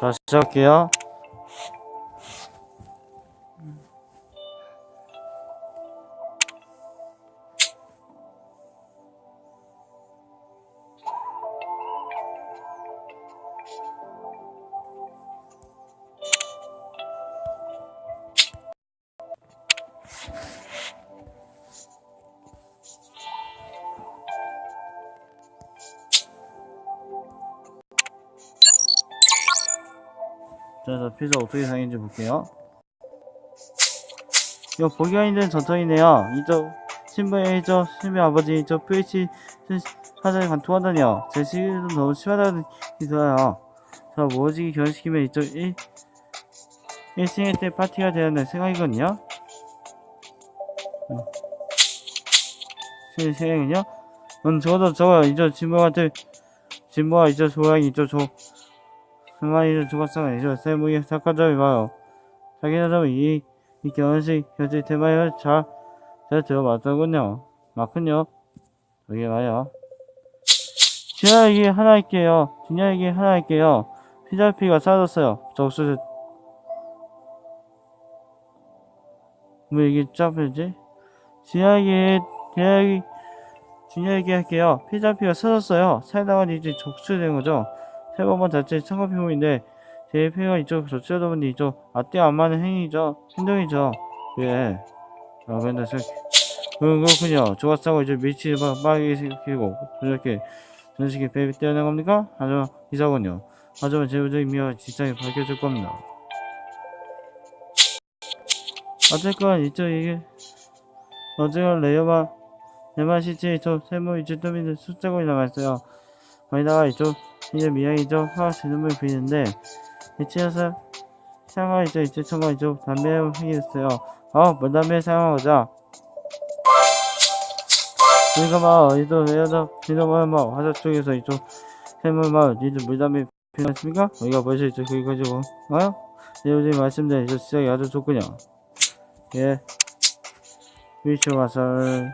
자, 시작할게요. 피자 어떻게 생긴지 볼게요. 이거 보기가 힘든 전통이네요. 이쪽 신부의 이쪽 신부 아버지 이쪽 PH 사장이 관통하다니요. 제 시기도 너무 심하다는 기사요. 저 모지기 결혼시키면 이쪽 1 1생일 때 파티가 되었는 생각이거든요. 어. 제 생각은요? 음, 저도 저거 이쪽 진부한테 진부가 이쪽 조랑이 이쪽 조 그만이를 죽었으면 이제 세무의 착한점이 봐요. 좀 이, 이 결혼식 결제 테마를 잘, 잘 들어봤더군요. 맞군요. 저기 봐요. 얘기 하나 할게요. 얘기 하나 할게요. 피자피가 사라졌어요. 적수, 뭐 이게 중요한 얘기, 중요한 얘기 할게요. 피자피가 사라졌어요. 살다가 이제 적수된 거죠. 세 번만 자체 창업피부인데 제 표가 이쪽 저치하다 보니 이쪽 앞뒤 안 맞는 행위죠 행동이죠 예 아, 맨날 생 응, 그렇군요. 조각사고 이제 밀치를 막 빠르게 시키고, 이렇게 전식에 배비 떼어낸 겁니까? 하지만 이사군요. 하지만 제부적인 미와 진짜에 밝혀질 겁니다. 어쨌건 이쪽 이게, 어쨌건 내만 시체 이쪽 세모 이쪽 또미들 숫자고 남았어요. 거기다가 이쪽 이제 미양이죠. 화학 진음을 비는데 이치에서 사용하 이죠. 이제 청과 이죠. 담배를 확인했어요. 어, 뭔 담배 사용하자. 우리가 막 이도 여자 비너만 막 화자 쪽에서 이쪽 해물 막 니들 물담배 피웠습니까? 우리가 벌써 이쪽 그기 가지고 어요? 네, 요즘 말씀드린 저 시작이 아주 좋군요. 예. 위치 와설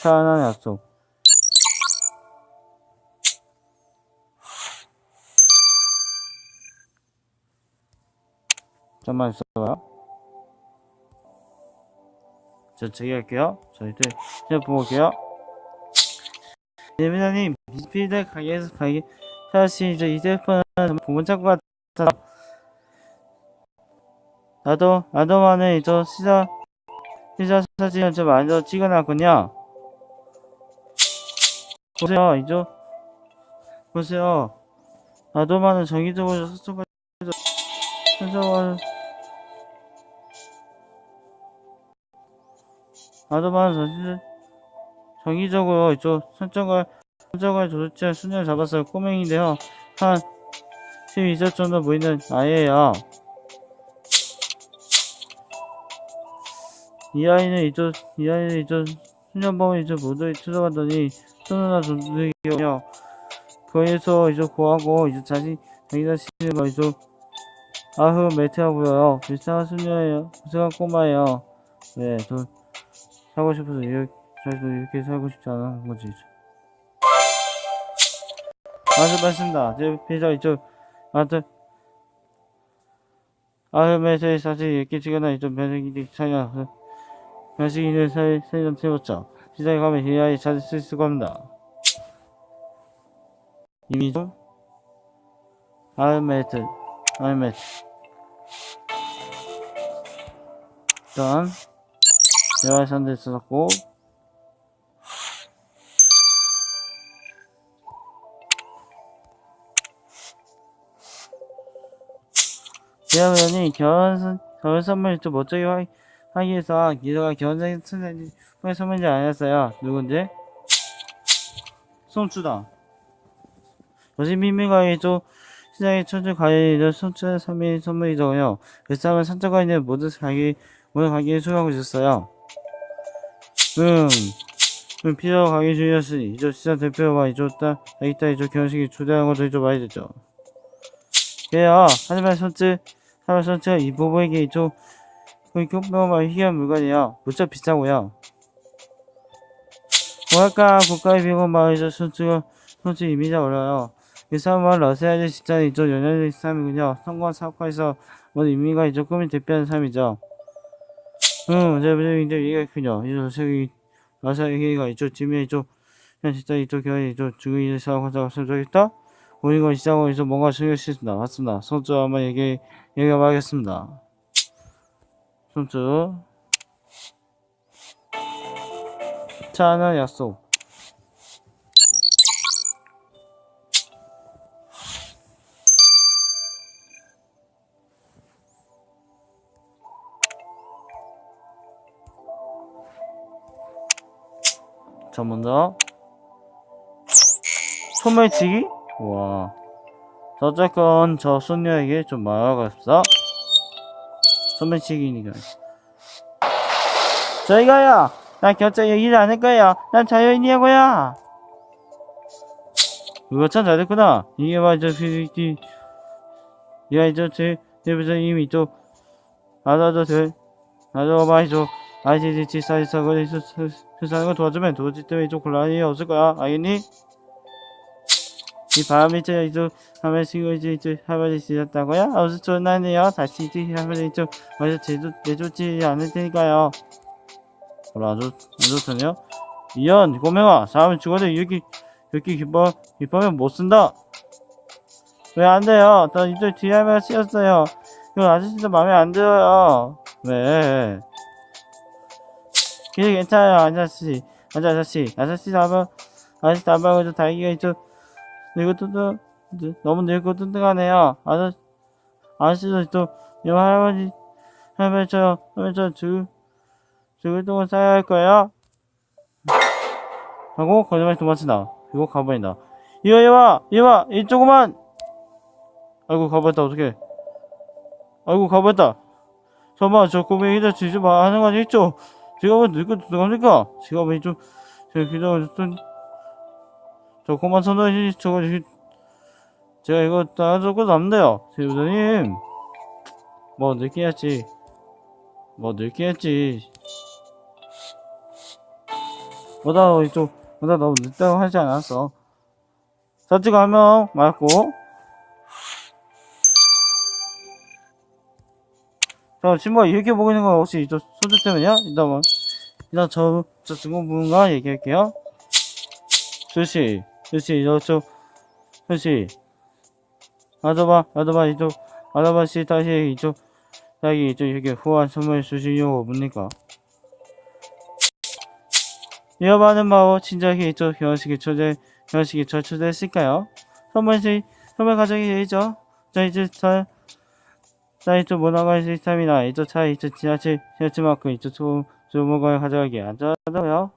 차안한 약속. 잠깐만 있어봐요. 저 저기 할게요. 저희들 제가 보고 올게요. 예민아님, 미스피드 가게에서 가게 사실 이제 이 제품은 정말 보문 창고 같아서 나도 나도만의 이저 시사 시사 사진을 좀더 찍어놨군요. 보세요, 이죠 보세요. 나도만은 정기적으로 소통을 순서가 나도만 사실 정기적으로 이쪽 선정을 선정을 조절할 순위를 잡았어요. 꼬맹인데요. 한 12점 정도 보이는 아이예요. 이 아이는 이쪽 이 아이는 이쪽 수년범을 이쪽 모두 추적하더니 손누나 존중이요. 거기서 이쪽 고하고 이쪽 자신 자기 자신을 막 이쪽 아흐 보여요. 불쌍한 수녀예요. 불쌍한 꼬마예요. 네, 저 살고 싶어서 이렇게 이렇게 살고 싶지 않은 거지. 맞아 맞습니다. 제 피자 이쪽 맞아. 매트의 사실 이렇게 찍어놔 이쪽 면역이 차냐. 면식이는 사이 사이점 채웠죠. 시장에 가면 이 아이 찾을 수 있을 겁니다. 이미 좀 아흐 매트 아흐 매트 일단 대화 산들 썼고. 대화원이 결혼 선- 결혼 선물 좀 멋지게 하, 하기 위해서 기도가 결혼생 선생님 선물인지 아니었어요. 누군지? 송추다. 요즘 좀 시장에 천주 가인이죠 송추의 3일 선물이더군요. 그 사람은 산적가 있는 모든 가게 오늘 가게에 수고하고 있었어요. 응. 응, 피자 가게 중이었으니, 이쪽 시장 대표가 이쪽 딸, 자기 딸 이쪽 결혼식에 초대하는 것도 이쪽 많이 됐죠. 그래요. 하지만 손짓, 하지만 손짓, 이 부부에게 이쪽, 그 교병만 희귀한 물건이에요. 무척 비싸고요. 뭐랄까, 국가의 비건 말이죠. 손짓가, 손짓 이미지가 어려요. 이 사람은 러시아의 직장이 이쪽 연연의 사람이군요. 성공한 사업가에서 모든 인민과 이쪽 꿈을 대표하는 사람이죠. 음, 이제 이제 이제 얘기가 있군요. 이쪽 러시아기 러시아 얘기가 이쪽 지미 이쪽 현 직장 이쪽 교회 이쪽 중의 사업가가 설정했다. 우리 건 시작하고 이쪽 뭔가 신경 쓰습니다. 맞습니다. 손주 한번 얘기 얘기해 봐야겠습니다. 손주 차는 약속. 자 먼저 소매치기? 와. 자, 어쨌건 저 소녀에게 좀 말하겠습니다. 소매치기니까. 저희가요. 난 결제 얘기를 안 할 거예요. 난 자유인이라고요. 그거 참 잘했구나. 이게 맞아, 그, 야, 이제 제, 제 부장님이 또, 돼. 나도 많이 좀, ICC 사이사고 세상을 거 도와주면 도지 때문에 좀 곤란이 없을 거야. 알겠니? 이 바람이 이제 이제 하면 지금 이제 이제 하면이 지났다고요? 아무튼 좋은 날이네요. 다시 이제 하면 이제 어디서 제주 내주지 않을 테니까요. 뭐라 아주 아주 좋네요. 이연 고명아 사람은 죽어도 이렇게 이렇게 기뻐 기뻐하면 못 쓴다. 왜 안 돼요? 나 이제 뒤에 하면 쓰였어요. 이거 아저씨도 마음에 안 들어요. 왜? 그래 괜찮아요 아저씨. 아저 아저씨. 아저씨 다방 아저씨 다방에서 달기가 있죠 이것도 또 너무 늙고 뚱뚱하네요. 아저 아저씨도 또 이거 할아버지 할아버지 저 할아버지 저 죽을 죽을 동안 싸야 할 거예요? 하고 거짓말 도망친다 그리고 가버린다 이거 이봐 이봐 이쪽으만. 아이고 가버렸다. 어떡해. 아이고 가버렸다. 저만 저 고백 이자 지지 마 하는 거 아니겠죠 왜 늙고 들어갑니까? 왜 좀, 제가 좀, 저 그만 선언해, 저거, 저- 제가 이거 따져고 남대요. 세부장님. 뭐, 늦게 했지. 뭐, 늦게 했지. 뭐다, 좀, 뭐다 너무 늦다고 하지 않았어. 서치가 한명 맞고. 자, 친구가 이렇게 보고 있는 건 혹시 저 소주 때문이야? 이따 뭐. 일단 저, 저 친구분과 얘기할게요. 수시, 수시, 저쪽, 수시. 아저바, 아저바, 이쪽, 아저바 씨, 다시 이쪽, 자기 이쪽 이렇게 후한 선물 주시려고 뭡니까? 이어받은 바로 친절히 이쪽 결혼식에 초대, 결혼식에 저 초대했을까요? 선물식, 선물 가져기 되죠? 자, 이제 저, 자, 이쪽 문화관 시스템이나 이쪽 차, 이쪽 지하철, 지하철 마크, 이쪽 조, 조목을 가져가기 안전하다고요?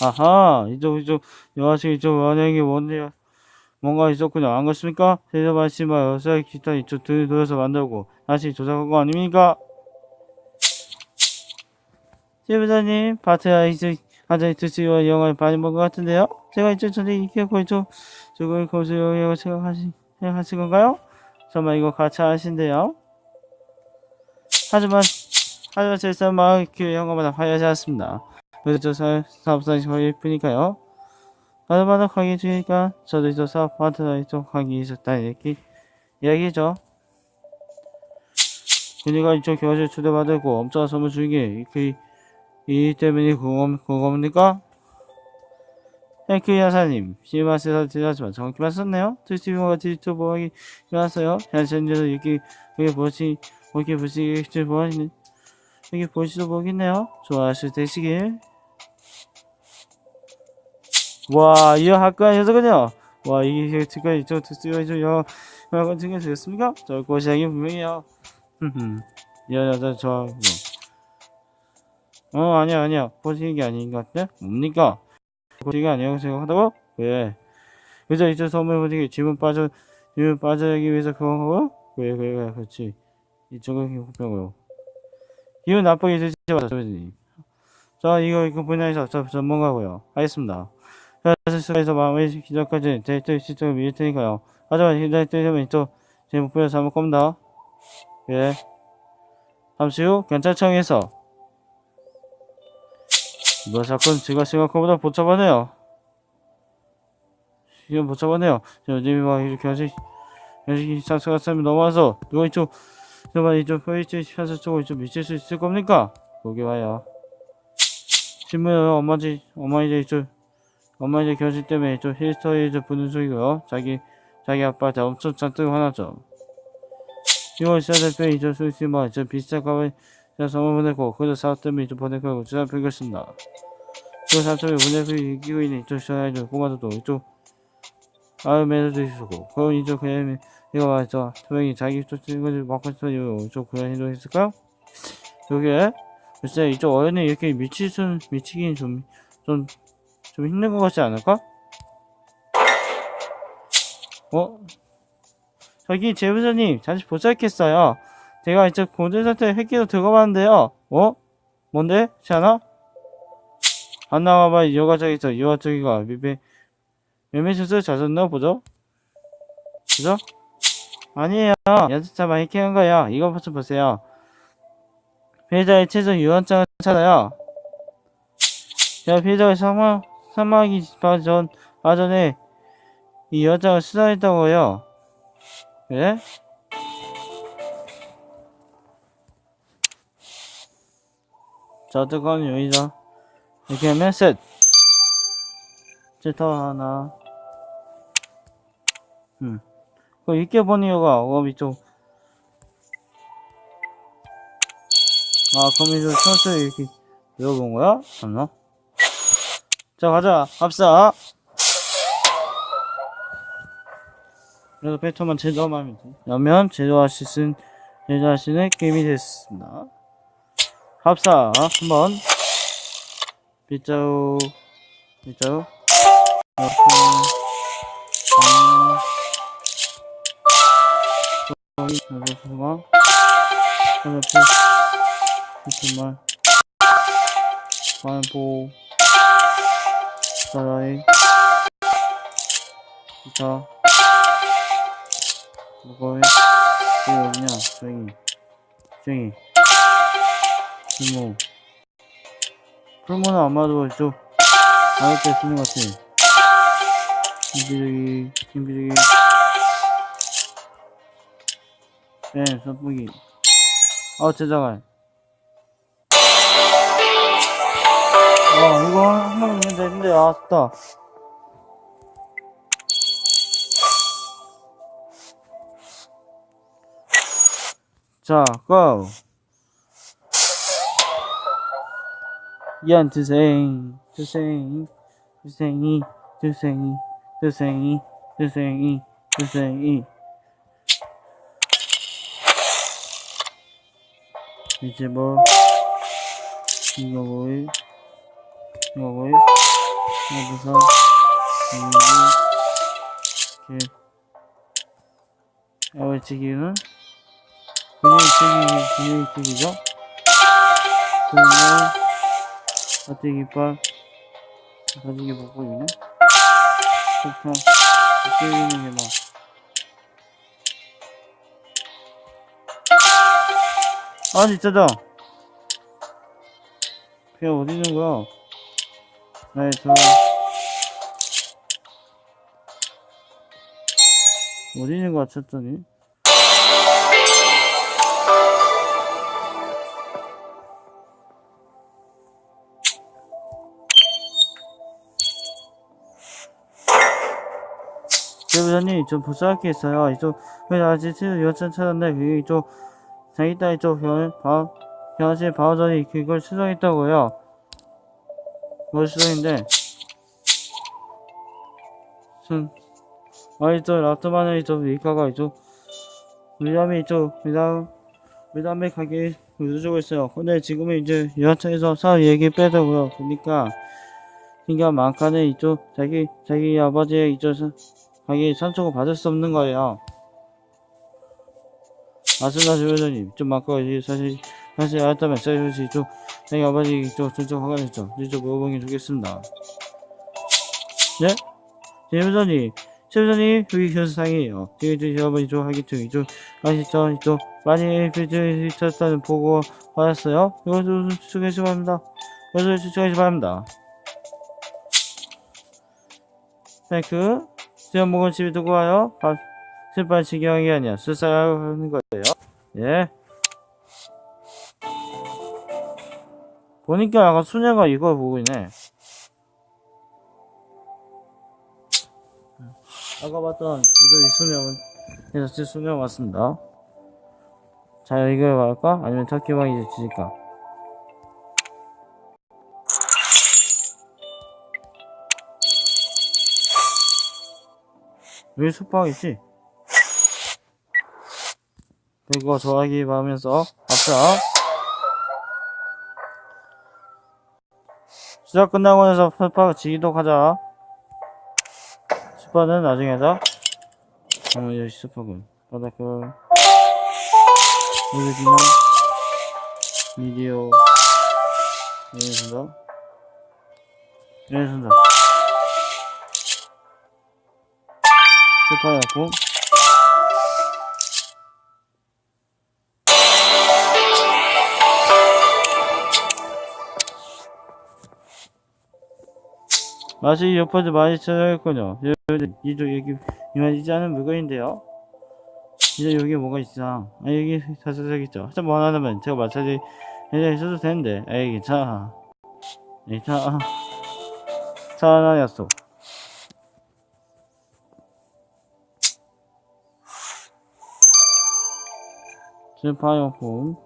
아하, 이쪽, 이쪽, 여하시 이쪽 원행이 뭔지, 뭔가 있었군요. 안 그렇습니까? 세서 말씀과 여사의 기타 이쪽 등을 돌려서 만들고, 다시 조작한 거 아닙니까? 지부장님, 바트야, 이쪽, 아자이트 씨와 영화를 많이 본것 같은데요? 제가 이쪽 전에 익혔고, 이쪽, 저걸 거기서 영화라고 생각하시, 생각하신 건가요? 정말 이거 같이 하신대요. 하지만 하지만 제 삶은 그 영화보다 화려하지 않습니다. 그래서 저 사- 사업상이 거의 뿐이니까요. 마다마다 가게 주니까 저도 저 사업 파트너에 좀 가기 있었다 이렇게 이야기죠. 그니까 이쪽 교실 초대받고 엄청난 선물 주는 게이 이 때문에 그거 그겁니까? 탱크 여사님, 시마스에서 드렸지만 정확히 맞췄네요. 트위터가 트위터 보기 일어났어요. 현실에서 이렇게 그게 보시 이렇게 보시기 보시는 이게 보시도 보겠네요. 좋아하실 되시길. 와, 이거 학과 여자군요. 와, 이게 지금 이쪽 이쪽 여 여러 같은 게 되겠습니까? 저 고시하기 분명해요. 흠흠. 이 여자 좋아하고. 어, 아니야, 아니야. 보시는 게 아닌 것 같아. 뭡니까? 고시가 아니라고 생각하다고? 왜? 그저 이쪽 선물 보시기 질문 빠져, 질문 빠져나기 위해서 그런 거고? 왜, 그래, 그래, 그렇지. 이쪽은 호평으로. 기분 나쁘게 되지 조진님. 저 이거 이거 분야에서 저 전문가고요. 알겠습니다. 수에서 마음의 기적까지 데이터 시점을 밀 테니까요. 하지만 기다릴 때면 이쪽 제 목표를 삼을 겁니다. 예. 잠시 후 경찰청에서 이번 사건 제가 생각한 것보다 복잡하네요. 지금 복잡하네요. 요즘에 막 이렇게 하시, 여기 찬스가 쌤이 넘어와서 누가 이쪽, 누가 이쪽 페이지 현수 쪽으로 좀 미칠 수 있을 겁니까? 거기 와요. 신문에 엄마 집, 엄마 이제 이쪽, 엄마 이제 결실 때문에 이쪽 히스토리 이제 보는 중이고요. 자기, 자기 아빠한테 엄청 잔뜩 화나죠. 이월 시작될 때 이제 이제 비슷한 가면 선물 보내고 그저 사업 때문에 이제 보낼 거고 주장 펴겠습니다. 그 사람이 보내고 이기고 있는 이쪽 시간에 꼬마도 이쪽 아음에도 있었고 그럼 이쪽 그냥 이거 말이죠. 조용히 자기 쪽 친구들 막고 싶어 이쪽 그런 행동했을까요? 여기에 글쎄 이쪽 어른이 이렇게 미칠 순 미치긴 좀 좀 좀 힘든 것 같지 않을까? 어? 저기 제부사님 잠시 보살겠어요. 제가 이제 공전 상태 획기로 들어가봤는데요. 어? 뭔데? 시아나? 안 나와봐 여가 저기서 이와 저기가 미배 매매수술 자셨나 보죠? 그죠? 아니에요. 연습자만 이렇게 한 거야. 이거 좀 보세요. 피해자의 최저 유언장을 찾아요. 제가 피해자가 사망, 사망하기 전, 마전에 이 유언장을 수사했다고요. 예? 자, 어떡하면 여기다. 이렇게 하면 셋. 칠터 하나. 음. 그 이렇게 보니 이유가 어미 좀. 아, 이제 선수 이렇게 외워본 거야? 맞나? 자, 가자. 갑시다. 그래서 패턴만 제조하면 돼. 그러면 제조할 수 있는, 제조할 수 있는 게임이 됐습니다. 합사, 한번. 빗자루, 빗자루. 아, 수마. 이렇게, 정말. 만보, 사라이, 기타. 해? 왜 없냐? 조용히. 조용히. 이모. 풀모는 아마도 좀, 나을 때 쓰는 것 같아. 김비르기, 김비르기. 네, 선풍기. 아, 제자갈. 아, 이거 한번 있면 되는데, 아쉽다. 자, 고! 연 드생, 드생, 드생이, 드생이, 드생이, 드생이, 드생이. 이제 뭐, 이거 뭐이, 이거 뭐이, 여기서, 여기, 이렇게, 아 울치기는, 그냥 이쪽이, 그냥 이쪽이죠? 그러면, 어떻게 이빨, 가지게 먹고 있네? 좋다. 게 막. 아, 진짜다! 걔 어디 있는 거야? 네, 저. 어디 있는 거야, 찾더니? 대부사님, 좀 불쌍하게 했어요. 이쪽, 왜 아직 여천 찾았는데, 그게 이쪽, 자기 딸 이쪽 변, 바, 변신 바우전이 그걸 수정했다고요. 뭘 수정인데? 순, 아, 이쪽, 라트만은 이쪽, 미카가 이쪽, 위담이 이쪽, 위담, 위담의 가게 누르고 있어요. 근데 지금은 이제 유아차에서 사업 얘기 빼더고요. 그니까, 그니까 만카는 이쪽, 자기, 자기 아버지의 이쪽, 가게 산초고 받을 수 없는 거예요. 맞습니다, 주회장님. 좀 이제 사실, 사실 알았다면 사실 좀, 자기 아버지 쪽, 저쪽 화관했죠. 이쪽 물어보긴 좋겠습니다. 네? 주회장님, 주회장님, 여기 현상이에요. 지금 저 아버지 쪽 하겠죠. 이쪽, 아시죠? 이쪽, 많이 비즈니 쳤다는 보고 받았어요. 이것도 추측해주시 바랍니다. 이것도 추측해주시 바랍니다. 탱크, 수염 먹은 집에 두고 와요. 아, 슬픈 지경한 게 아니야. 술사하는 거예요. 예. 보니까 아까 수녀가 이걸 보고 있네. 아까 봤던 이 수녀는 제 수녀 맞습니다. 자 이걸 말할까? 아니면 타키방이 이제 지질까? 여기 숙박이지? 그리고 좋아하기 바라면서 앞서 시작 끝나고 나서 숙박 지기도 가자. 숙박은 나중에 하자. 어 여기 숙박은. 바닥을 여기지만 미디어. 여기 순다 숙박이었고 맛이 옆에도 많이 찾아있군요. 이쪽 여기 이만이지 않은 물건인데요. 이제 여기 뭐가 있어? 아 여기 사서적 있죠. 하여튼 뭐 하나면 제가 해야 있어도 되는데. 에이 괜찮아. 괜찮아. 차 하나 약속. 실파이어폰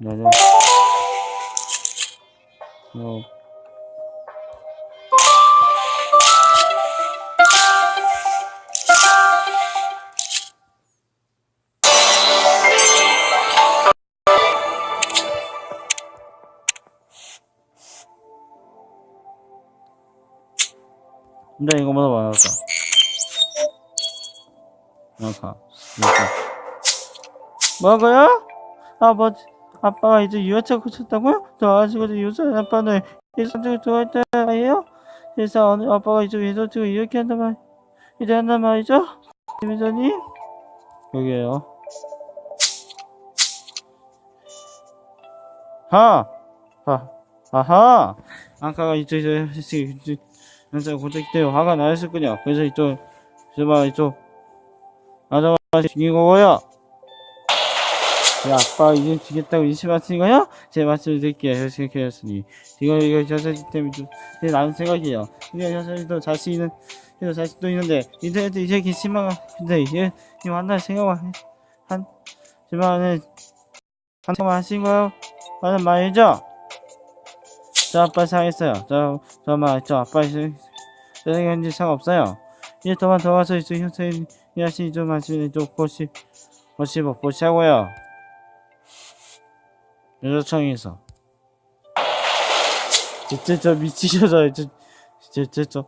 네네. 어. 근데 이거보다 많았다. 아까 이렇게. 뭐고요? 아버지, 아빠가 이제 유아차 고쳤다고요? 저 아직도 요새 아빠는 일상적으로 좋아할 때예요? 그래서 어느 아빠가 이제 예전적으로 이렇게 한단 말, 이제 한단 말이죠? 김회장님? 여기에요. 하! 하! 아하! 아까가 이쪽, 이쪽, 이쪽, 현장 고쳤기 때문에 화가 나셨군요. 그래서 이쪽, 제발 이쪽, 아저씨 죽인 거고요. 제 아빠 이제 죽겠다고 의심하시는 거요? 제 말씀을 드릴게요. 이렇게 하였으니. 이거, 이거 여자지 때문에 좀, 네, 나는 생각이에요. 근데 여자들도 자신 있는, 그래서 자식도 있는데, 인터넷에 이제 게시만, 근데 이게, 이거 한달 생각만, 한, 지만은, 한 생각만 하신 거요? 라는 말이죠? 저 아빠 상했어요. 저, 저 말, 저 아빠, 저, 저 현지 상없어요. 이제 더만 더 와서 이쪽 현생, 이하시 좀 하시면 좀 보시, 보시, 보시 하고요. 여자청에서 진짜 저 미친 여자 저 진짜 저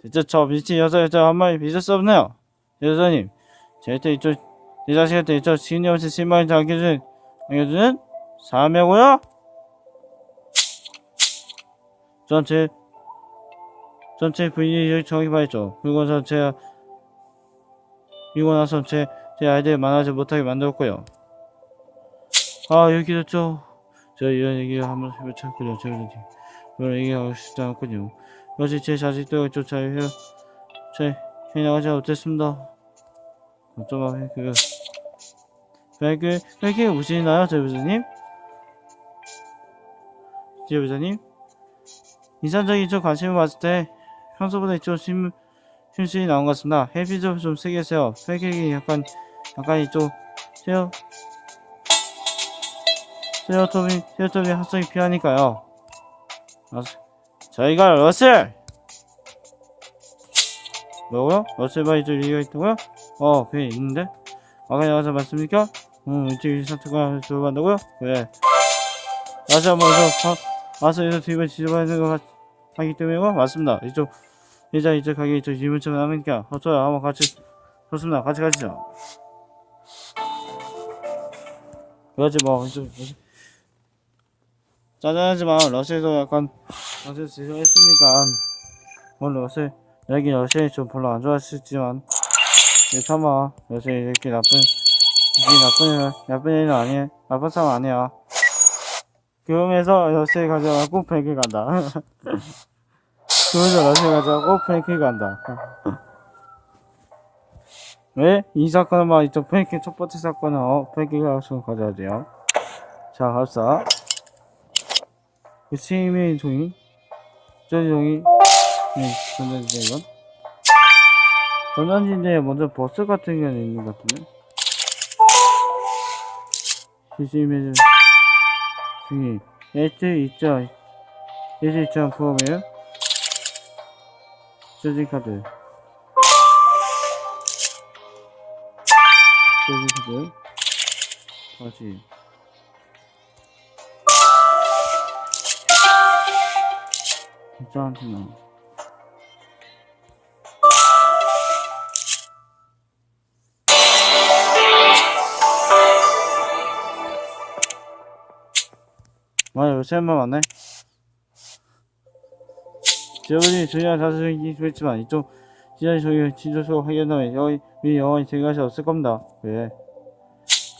진짜 저 미친 여자 여자 한 마리 믿을 수 없네요 여자님 절대 이쪽 내 자식한테 이쪽 신이 없이 신망이 안겨주는 안겨주는 사람이고요 전체 전체 여기 정확히 말했죠. 저 제가 이고 나서 제, 제 아이들 만나지 못하게 만들었고요. 아 여기도 저, 저 이런 얘기 한번 해보자고요. 저는 그런 얘기하고 싶지 않군요. 역시 제 자식도 쫓아야 해요. 제 해나가지 못했습니다. 어쩌면 그 왜, 왜 이렇게 우시나요 저 부자님? 저 부자님? 인상적인 저 관심을 봤을 때 평소보다 이쪽 심, 심술이 나온 것 같습니다 햇빛 좀좀 세게 하세요 폐객이 약간 약간 이쪽 세요 세로토닌, 세로토닌 합성이 필요하니까요. 아, 저희가 러셀! 뭐고요? 러셀 바이저 리가 있다고요? 어, 그게 있는데? 아까 나가서 맞습니까? 응, 이쪽 상태가 들어간다고요? 그래. 맞아, 먼저, 가, 와서 여기서 뒤에 지져봐야 것 같, 하기 때문이고, 맞습니다. 이쪽, 이자, 이쪽 가게 이쪽 이문처럼 남으니까, 어쩌요? 한번 같이, 좋습니다. 같이 가시죠. 그러지 뭐 좀, 짜증나지만 러시아에서 약간 러시아 지정했으니까 뭐 러시아 여기 러시아 좀 별로 안 좋아하시지만 이 참아 러시아 이렇게 나쁜 이게 나쁜 애- 나쁜 애는 아니야 나쁜 사람 아니야 그러면서 러시아 가져가고 프랭크 간다. 그러면서 러시아 가져가고 프랭크 간다. 왜? 이 사건만 이쪽 프랭크 첫 번째 사건은 어 프랭크가 가져야 돼요. 자 갑시다. 그 시민 종이. 저 종이. 네 전단지 이건. 전단지인데 먼저 버스 같은 게 있는 것 같은데. 시민 종이 에트 있죠 에트 있죠 프로그램 저지 카드. 저지 카드. 다시. 진짜한테 는 맞아 요새 한번 만네 여러분이 저희와 다수적인 있지만 이쪽 시장이 저희 진조소 확인하면 여기 미 영원히 생각할 수 없을 겁니다. 왜?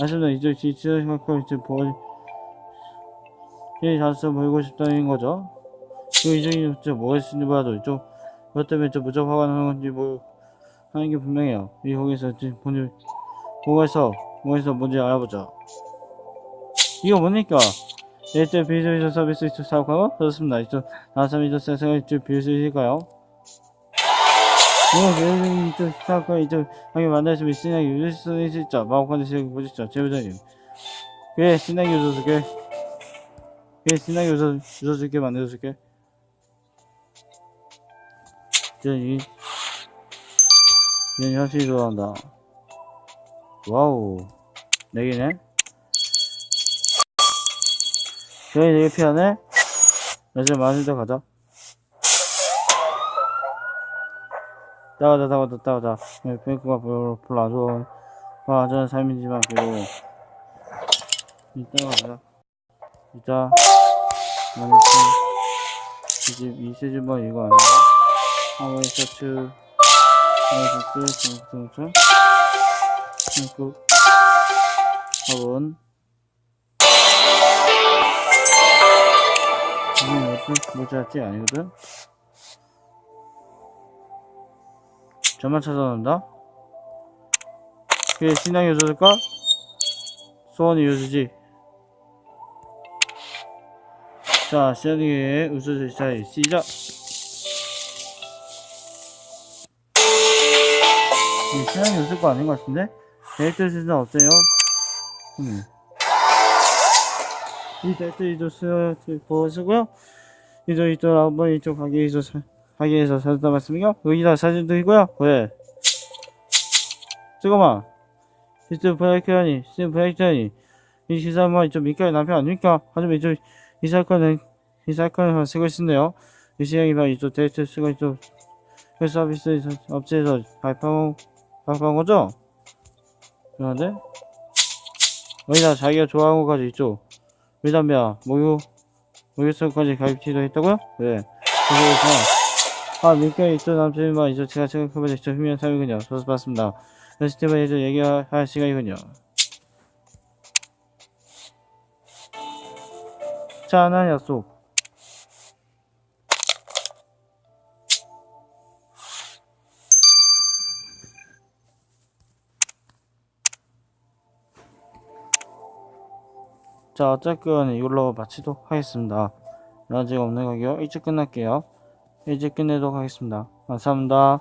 아쉽다 이쪽 갖고 이제 보이 이 자수 보이고 싶다는 거죠? 그 이정이 진짜 뭐가 있는지 몰라도 이쪽 그것 때문에 저 무조건 화가 나는 건지 뭐 하는 게 분명해요. 이 거기서 있어? 뭐가 있어? 뭔지 알아보자. 이거 뭡니까 일대 비즈니스 서비스 이쪽 사업하고 그렇습니다. 이쪽 나사미 이쪽 세상을 이쪽 빌수 있을까요? 이거 비즈니스 이쪽 사업과 이쪽 하게 만들 수 있으냐 유질 수 있을까 마법관의 시작을 보시죠? 제보자님. 그래 신나게 웃어줄게 그래 신나게 웃어, 웃어줄게 만들어줄게. 이제 이 이제 현실이 돌아온다. 와우. 내기네 저희 되게 피하네 이제 많이 더 가자. 따가자 따가자 따가자. 뱅크가 별로 별로 안 좋아 좋아하는 삶이지만 그리고 이따가 가자. 이자 마니스 이집 이 시즌번 이거 아니야? 하와이 셔츠 하와이 셔츠 중국중국 중국. 화분 뭐지? 뭐지 할지 아니거든? 저만 찾아놓는다? 그게 신앙이 요소일까? 소원이 요소지 자, 시작이 웃어줄 차이 시작! 이 신앙이 요소일 거 아닌 것 같은데? 데이트 시즌 어때요? 음. 이 데이트 이조스 보시고요. 이쪽 이쪽 한번 이쪽 가게에서 사- 가게에서 사줬다 말씀이요. 여기다 사진도 있고요. 왜? 잠깐만. 시스템 브레이크라니, 시스템 브레이크라니. 이 시사만 이쪽 민가의 남편 아닙니까? 하지만 이쪽 이 사건은 이 사건을 쓰고 있는데요. 이 바로 이쪽 데이트 쓰고 이쪽 그 서비스 업체에서 발표한 발표한 거죠? 그런데 여기다 자기가 좋아하는 것까지 있죠. 밀담배야, 목욕, 목욕설까지 가입치도 했다고요? 네. 그래서, 아, 밀가에 있던 남편이만 이제 제가 생각해보자 진짜 흠이한 삶이군요. 저도 봤습니다. 시스템에 이제 얘기할 시간이군요. 짠한 약속. 자, 어쨌건 이걸로 마치도록 하겠습니다. 아직 없는 거고요. 일찍 끝날게요. 일찍 끝내도록 하겠습니다. 감사합니다.